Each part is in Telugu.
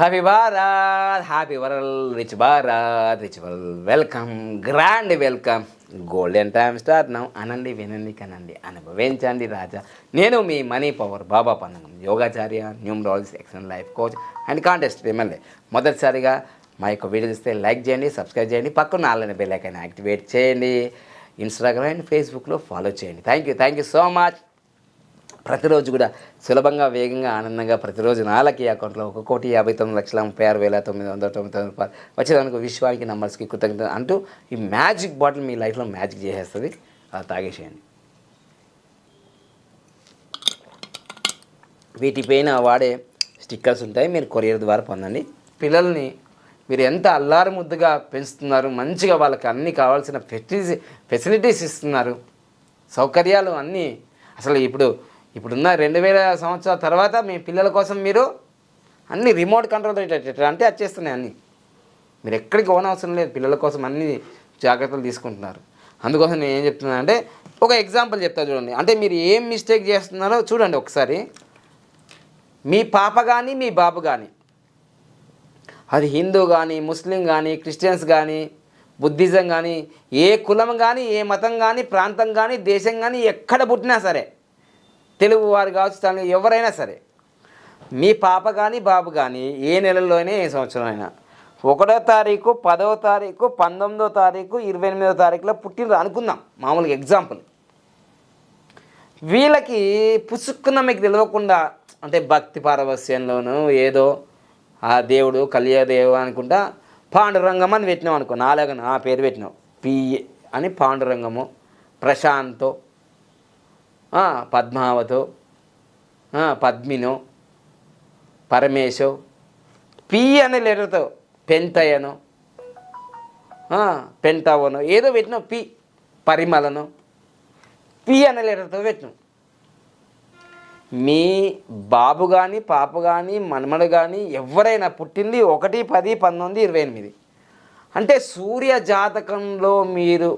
Happy Bharat happy world rich Bharat rich world welcome grand welcome golden time start now అనండి వినండి కనండి అనుభవించండి రాజా. నేను మీ money power Baba Pannam యోగాచార్య numerology excellent life coach and contest MLA మొదటిసారిగా మా యొక్క వీడియో ఇస్తే లైక్ చేయండి సబ్స్క్రైబ్ చేయండి. పక్కన ఆన్లైన్ బెల్ ఐకాన్ యాక్టివేట్ చేయండి. ఇన్స్టాగ్రామ్ అండ్ ఫేస్బుక్లో ఫాలో చేయండి. Thank you thank you so much ప్రతిరోజు కూడా సులభంగా వేగంగా ఆనందంగా ప్రతిరోజు నాలకి అకౌంట్లో ఒక కోటి యాభై తొమ్మిది లక్షల ముప్పై ఆరు వేల తొమ్మిది వందల తొమ్మిది తొమ్మిది రూపాయలు వచ్చేదానికి విశ్వానికి నంబర్స్కి కృతజ్ఞత అంటూ ఈ మ్యాజిక్ బాటిల్ మీ లైఫ్లో మ్యాజిక్ చేసేస్తుంది. అలా తాగేసేయండి. వీటిపైన వాడే స్టిక్కర్స్ ఉంటాయి మీరు కొరియర్ ద్వారా పొందండి. పిల్లల్ని మీరు ఎంత అల్లారు ముద్దుగా పెంచుతున్నారు మంచిగా వాళ్ళకి అన్ని కావాల్సిన ఫెసిలిటీస్ ఫెసిలిటీస్ ఇస్తున్నారు సౌకర్యాలు అన్నీ. అసలు ఇప్పుడు ఇప్పుడున్న రెండు వేల సంవత్సరాల తర్వాత మీ పిల్లల కోసం మీరు అన్ని రిమోట్ కంట్రోల్ అంటే వచ్చేస్తున్నాయి అన్నీ. మీరు ఎక్కడికి ఓన్ అవసరం లేదు పిల్లల కోసం అన్ని జాగ్రత్తలు తీసుకుంటున్నారు. అందుకోసం నేను ఏం చెప్తున్నాను అంటే ఒక ఎగ్జాంపుల్ చెప్తా చూడండి. అంటే మీరు ఏం మిస్టేక్ చేస్తున్నారో చూడండి ఒకసారి. మీ పాప కానీ మీ బాబు కానీ అది హిందూ కానీ ముస్లిం కానీ క్రిస్టియన్స్ కానీ బుద్ధిజం కానీ ఏ కులం కానీ ఏ మతం కానీ ప్రాంతం కానీ దేశం కానీ ఎక్కడ పుట్టినా సరే తెలుగు వారు కావచ్చు తను ఎవరైనా సరే మీ పాప కానీ బాబు కానీ ఏ నెలలోనే ఏ సంవత్సరం అయినా ఒకటో తారీఖు పదవ తారీఖు పంతొమ్మిదో తారీఖు ఇరవై ఎనిమిదో తారీఖులో పుట్టినరు అనుకుందాం. మామూలుగా ఎగ్జాంపుల్ వీళ్ళకి పుసుక్కున్న మీకు తెలియకుండా అంటే భక్తి పారవస్యంలోనూ ఏదో ఆ దేవుడు కలియదేవ అనుకుంటా పాండురంగం అని పెట్టినాం అనుకో నాలుగు ఆ పేరు పెట్టినాం పిఏ అని పాండురంగము ప్రశాంతో పద్మావతో పద్మినో పరమేశో పి అనే లెటర్తో పెంటయ్యను పెంటావోనో పెంటవను ఏదో పెట్టినావు పి పరిమళను పి అనే లెటర్తో పెట్టిన. మీ బాబు కానీ పాప కానీ మనమడు కానీ ఎవరైనా పుట్టింది ఒకటి పది పంతొమ్మిది ఇరవై ఎనిమిది. అంటే సూర్య జాతకంలో మీరు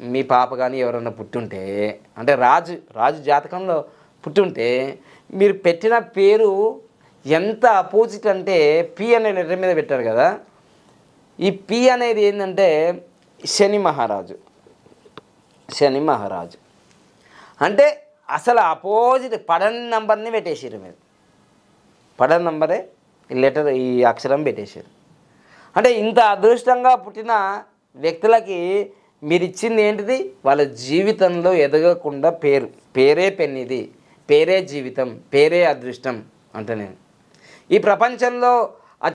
మీ పాప కానీ ఎవరైనా పుట్టుంటే అంటే రాజు రాజు జాతకంలో పుట్టుంటే మీరు పెట్టిన పేరు ఎంత అపోజిట్ అంటే పి అనే లెటర్ మీద పెట్టారు కదా. ఈ పి అనేది ఏంటంటే శని మహారాజు. శని మహారాజు. అంటే అసలు అపోజిట్ పడని నంబర్ని పెట్టేసారు మీరు. పడని నంబరే ఈ లెటర్ ఈ అక్షరం పెట్టేశారు అంటే ఇంత అదృష్టంగా పుట్టిన వ్యక్తులకి మీరు ఇచ్చింది ఏంటిది? వాళ్ళ జీవితంలో ఎదగకుండా పేరు. పేరే పెన్నిది. పేరే జీవితం. పేరే అదృష్టం అంట నేను. ఈ ప్రపంచంలో